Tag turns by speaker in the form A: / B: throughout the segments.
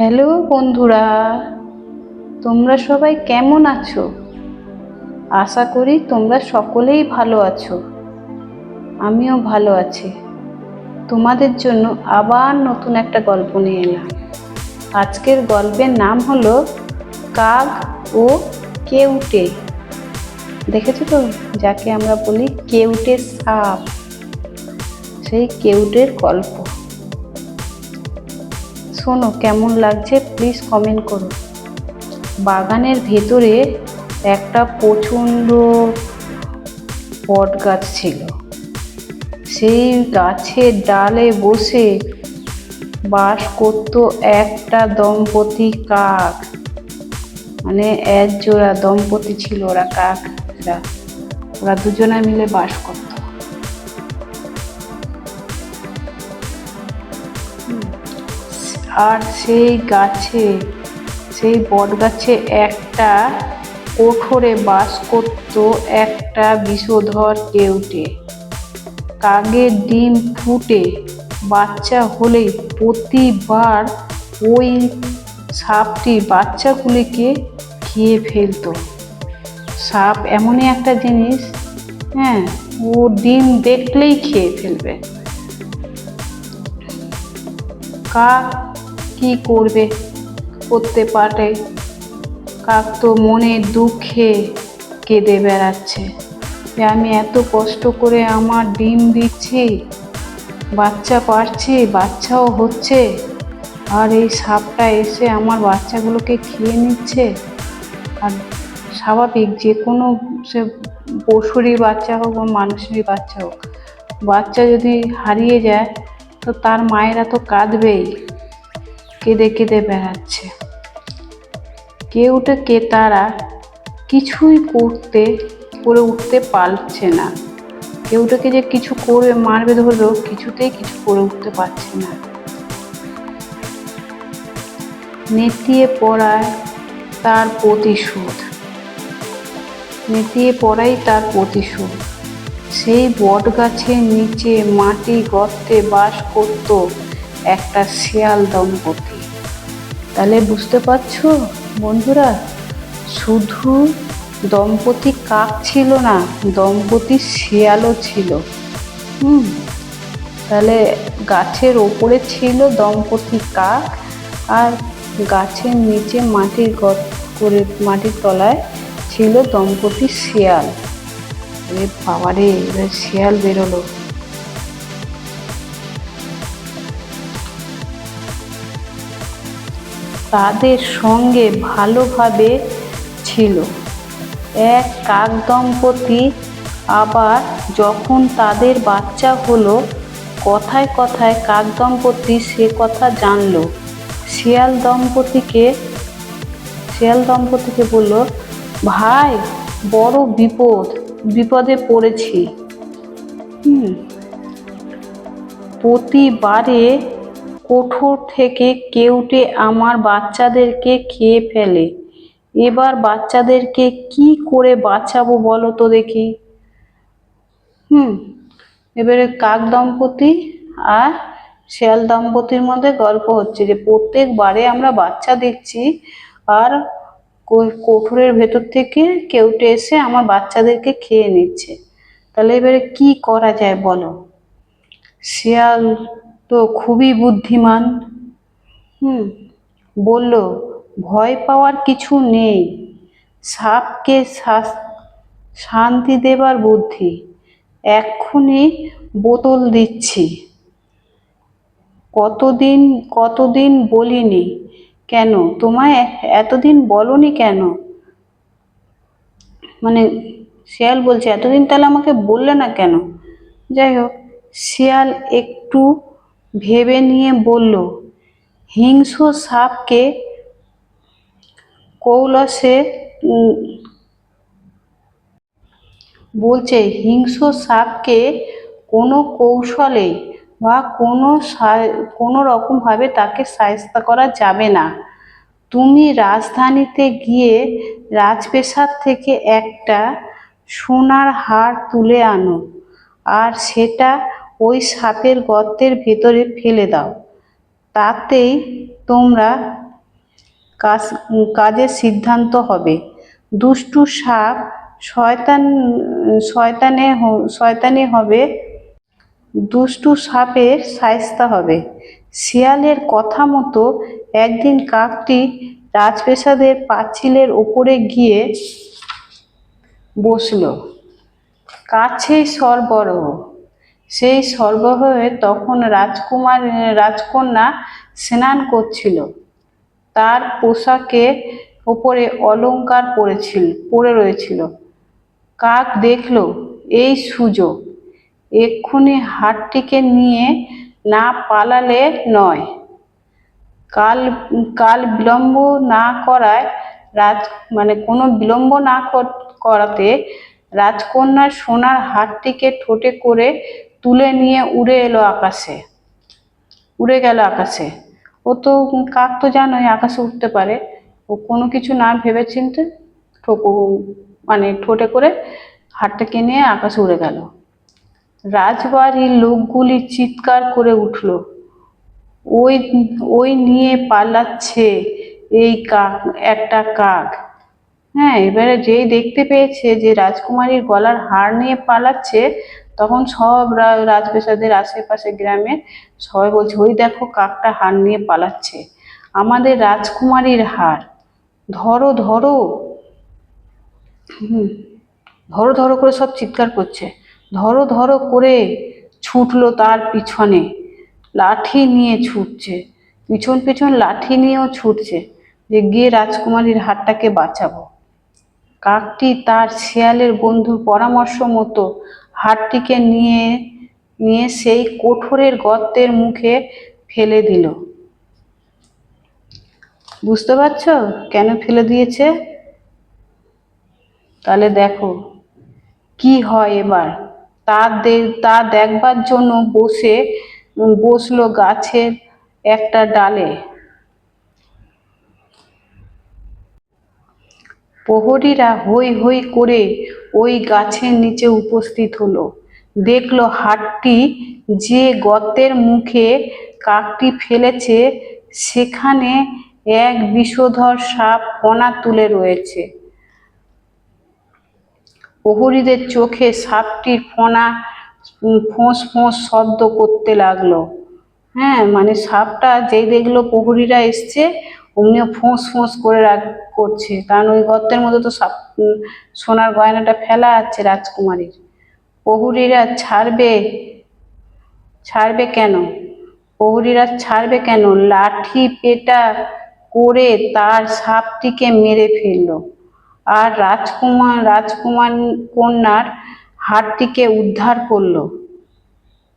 A: Hello বন্ধুরা, তোমরা সবাই কেমন আছো? আশা করি তোমরা সকলেই ভালো আছো। আমিও ভালো আছি। তোমাদের জন্য আবার নতুন একটা গল্প নিয়ে এলাম। আজকের গল্পের নাম হলো কাক ও কেউটে। দেখেছ তো? যাকে আমরা বলি কেউটে সাপ। সেই কেউটের গল্প। শোনো, কেমন লাগছে? প্লিজ কমেন্ট করো। বাগানের ভেতরে একটা প্রচণ্ড বট গাছ ছিল। সেই গাছের ডালে বসে বাস করত একটা দম্পতি কাক। মানে এক জোড়া দম্পতি ছিল ওরা, কাকরা। ওরা দুজনে মিলে বাস করত। আর সেই গাছে, সেই বট গাছে একটা কোঠরে বাস করত একটা বিষধর কেউটে। কাকের ডিম ফুটে, বাচ্চা হলেই প্রতিবার ওই সাপটি বাচ্চাগুলিকে খেয়ে ফেলতো। সাপ এমনই একটা জিনিস হ্যাঁ ও ডিম দেখলেই খেয়ে ফেলবে। কাক কি করবে? করতে পারে কাক তো মনে দুঃখে কেঁদে বেড়াচ্ছে। যে আমি এত কষ্ট করে আমার ডিম দিচ্ছি, বাচ্চা পারছি, বাচ্চাও হচ্ছে, আর এই সাপটা এসে আমার বাচ্চাগুলোকে খেয়ে নিচ্ছে। আর স্বাভাবিক, যে কোনো সে পশুরই বাচ্চা হোক বা মানুষেরই বাচ্চা হোক, বাচ্চা যদি হারিয়ে যায়, তো তার মায়েরা তো কাঁদবেই। কেঁদে কেঁদে বেড়াচ্ছে। কে তারা কিছুই করতে করে উঠতে পারছে না। কেউটাকে যে কিছু করবে মারবে ধরলেও কিছুতেই কিছু করে উঠতে পারছে না। নেতিয়ে পড়ায় তার প্রতিশোধ। নেতিয়ে পড়াই তার প্রতিশোধ। সেই বট গাছের নিচে মাটি গর্তে বাস করত। একটা শেয়াল দম্পতি। তাহলে বুঝতে পারছ, বন্ধুরা? শুধু দম্পতি কাক ছিল না, দম্পতি শিয়ালও ছিল। হুম? তাহলে গাছের ওপরে ছিল দম্পতি কাক আর গাছের নিচে মাটির করে, মাটির তলায় ছিল দম্পতি শিয়াল। এ বাবারে, এবার শিয়াল বেরোলো। তাদের সঙ্গে ভালোভাবে ছিল। এক কাক দম্পতি আবার যখন তাদের বাচ্চা হলো, কথায় কথায় কাক দম্পতি সে কথা জানলো। শিয়াল দম্পতিকে শিয়াল দম্পতিকে বলল, ভাই, বড় বিপদ, বিপদে পড়েছি। প্রতিবারে কোঠর থেকে কেউটে আমার বাচ্চাদেরকে খেয়ে ফেলে। এবার বাচ্চাদেরকে কি করে বাঁচাবো বলো তো দেখি। হুম, এবারে কাক দম্পতি আর শেয়াল দম্পতির মধ্যে গল্প হচ্ছে যে প্রত্যেকবারে আমরা বাচ্চা দিচ্ছি আর কোঠরের ভেতর থেকে কেউটে এসে আমার বাচ্চাদেরকে খেয়ে নিচ্ছে। তাহলে এবারে কি করা যায় বলো? শিয়াল তো খুবই বুদ্ধিমান হুম, বলল, ভয় পাওয়ার কিছু নেই। সাপকে শান্তি দেবার বুদ্ধি। এক্ষুনি বোতল দিচ্ছি। কতদিন কতদিন বলিনি? কেন? তোমায় এতদিন বলনি কেন? মানে শিয়াল বলছে, এতদিন তাহলে আমাকে বললে না কেন? যাই হোক, শিয়াল একটু ভেবে নিয়ে বলল হিংস্র সাপকে কৌলসে বলছে, হিংস্র সাপকে কোনো কৌশলে বা কোনো কোনো রকমভাবে তাকে সায়স্তা করা যাবে না। তুমি রাজধানীতে গিয়ে রাজপ্রাসাদ থেকে একটা সোনার হার তুলে আনো, আর সেটা ওই সাপের গর্তের ভেতরে ফেলে দাও। তাতেই তোমরা কাজ, কাজের সিদ্ধান্ত হবে। দুষ্টু সাপ শয়তান, শয়তানে শয়তানি হবে। দুষ্টু সাপের সায়স্তা হবে। শিয়ালের কথা মতো একদিন কাকটি রাজপ্রাসাদের পাঁচিলের ওপরে গিয়ে বসল। কাছেই সরবরাহ। সেই সরবরাহে তখন রাজকুমার, রাজকন্যা স্নান করছিল। তার পোশাকে ওপরে অলংকার পড়েছিল পড়ে রয়েছিল। কাক দেখল, এই সুযোগ এক্ষুনি হাটটিকে নিয়ে না পালালে নয়। কাল কাল বিলম্ব না করায় রাজ মানে কোনো বিলম্ব না কর- করাতে রাজকন্যার সোনার হারটিকে ঠোঁটে করে তুলে নিয়ে উড়ে এলো আকাশে। উড়ে গেল আকাশে। ও তো কাক তো জানোই, আকাশে উঠতে পারে। ও কোনো কিছু না ভেবে চিনতে মানে ঠোঁটে করে হারটাকে নিয়ে আকাশে উড়ে গেল। রাজবাড়ির লোকগুলি চিৎকার করে উঠল, ওই ওই নিয়ে পালাচ্ছে এই কাক, একটা কাক। হ্যাঁ এবারে যেই দেখতে পেয়েছে যে রাজকুমারীর গলার হার নিয়ে পালাচ্ছে তখন সব রাজপ্রাসাদের আশেপাশে গ্রামে সবাই বলছে, ওই দেখো কাকটা হার নিয়ে পালাচ্ছে। আমাদের রাজকুমারীর হার। ধরো ধরো। ধরো ধরো করে সব চিৎকার করছে। ধরো ধরো করে ছুটলো তার পিছনে। লাঠি নিয়ে ছুটছে। পিছন পিছন লাঠি নিয়েও ছুটছে যে গিয়ে রাজকুমারীর হাতটাকে বাঁচাবো। কাকটি তার শেয়ালের বন্ধুর পরামর্শ মতো হাতটিকে নিয়ে নিয়ে সেই কোঠরের গর্তের মুখে ফেলে দিল। বুঝতে পারছ কেন ফেলে দিয়েছে? তাহলে দেখো, কি হয় এবার? তা তা দেখবার জন্য বসে, বসল গাছের একটা ডালে। প্রহরীরা হই হই করে ওই গাছের নিচে উপস্থিত হলো। দেখল হাটটি যে গর্তের মুখে কাকটি ফেলেছে, সেখানে এক বিষধর সাপ ফনা তুলে রয়েছে। প্রহরীদের চোখে সাপটির ফোনা ফোঁস ফোঁস শব্দ করতে লাগল। হ্যাঁ মানে সাপটা যেই দেখল প্রহরীরা এসছে অমনিও ফোঁস ফোঁস করে রাগ করছে। কারণ ওই গর্তের মধ্যে তো সাপ সোনার গয়নাটা ফেলা আছে রাজকুমারীর। প্রহরীরা ছাড়বে ছাড়বে কেন? প্রহরীরা ছাড়বে কেন? লাঠি পেটা করে তার সাপটিকে মেরে ফেলল। আর রাজকুমার রাজকুমার কন্যার হাতটিকে উদ্ধার করল।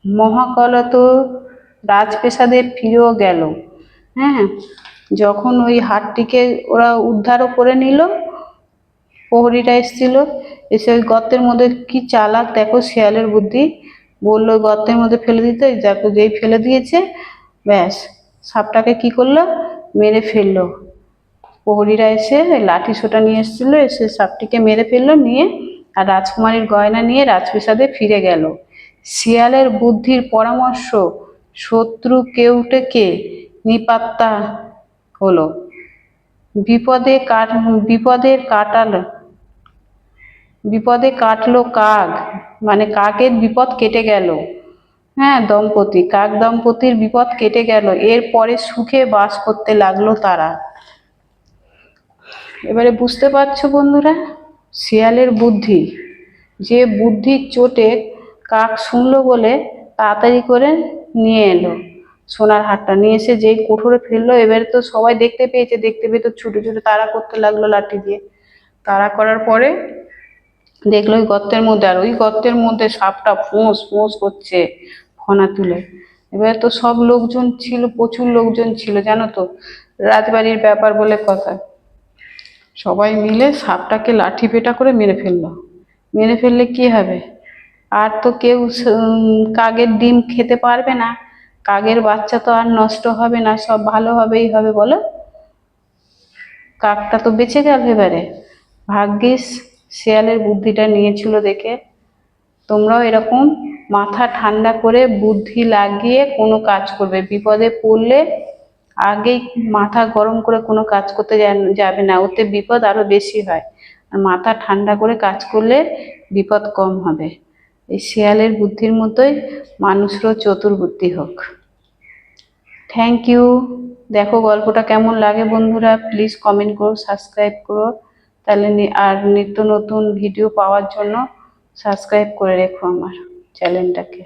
A: মহাকলত রাজপ্রাসাদে ফিরেও গেল। হ্যাঁ। যখন ওই হাটটিকে ওরা উদ্ধারও করে নিল, প্রহরীরা এসেছিল, এসে ওই গর্তের মধ্যে কি চালাক, দেখো শেয়ালের বুদ্ধি, বলল গর্তের মধ্যে ফেলে দিতে, দেখো যেই ফেলে দিয়েছে, ব্যাস, সাপটাকে কি করল? মেরে ফেলল। প্রহরীরা এসে লাঠি সোটা নিয়ে এসেছিল, এসে সাপটিকে মেরে ফেলল, নিয়ে আর রাজকুমারীর গয়না নিয়ে রাজপ্রাসাদে ফিরে গেল। শিয়ালের বুদ্ধির পরামর্শ, শত্রু কেউটেকে নিপাত্তা হলো। বিপদে কাট বিপদের কাটাল, বিপদে কাটলো কাক মানে কাকের বিপদ কেটে গেল। হ্যাঁ দম্পতি, কাক দম্পতির বিপদ কেটে গেল। এরপরে সুখে বাস করতে লাগল তারা। এবারে বুঝতে পারছ বন্ধুরা, শিয়ালের বুদ্ধি। যে বুদ্ধির চোটে কাক শুনলো বলে তাড়াতাড়ি করে নিয়ে এলো। সোনার হারটা নিয়ে এসে যেই কোঠরে ফেলল এবারে তো সবাই দেখতে পেয়েছে, দেখতে পেয়ে তো ছুটে ছুটে তারা করতে লাগল লাঠি দিয়ে। তারা করার পরে দেখল ওই গর্তের মধ্যে, আর ওই গর্তের মধ্যে সাপটা ফোঁস ফোঁস করছে ফনা তুলে। এবার তো সব লোকজন ছিল, প্রচুর লোকজন ছিল, জানো তো? রাজবাড়ির ব্যাপার বলে কথা। সবাই মিলে সাপটাকে লাঠি পেটা করে মেরে ফেলল। মেরে ফেললে কি হবে? আর তো কেউ কাকের ডিম খেতে পারবে না। কাকের বাচ্চা তো আর নষ্ট হবে না, সব ভালোভাবেই হবে, বলো। কাকটা তো বেঁচে গেল এবারে। ভাগ্যিস শেয়ালের বুদ্ধিটা নিয়েছিল দেখে। তোমরাও এরকম মাথা ঠান্ডা করে বুদ্ধি লাগিয়ে কোনো কাজ করবে। বিপদে পড়লে আগেই মাথা গরম করে কোনো কাজ করতে যাবে না। ওতে বিপদ আরও বেশি হয়। আর মাথা ঠান্ডা করে কাজ করলে বিপদ কম হবে। এই শেয়ালের বুদ্ধির মতোই মানুষরও চতুর বুদ্ধি হোক। থ্যাংক ইউ দেখো গল্পটা কেমন লাগে বন্ধুরা? প্লিজ কমেন্ট করো সাবস্ক্রাইব করো। তাহলে আর নিত্য নতুন ভিডিও পাওয়ার জন্য সাবস্ক্রাইব করে রেখো আমার চ্যানেলটাকে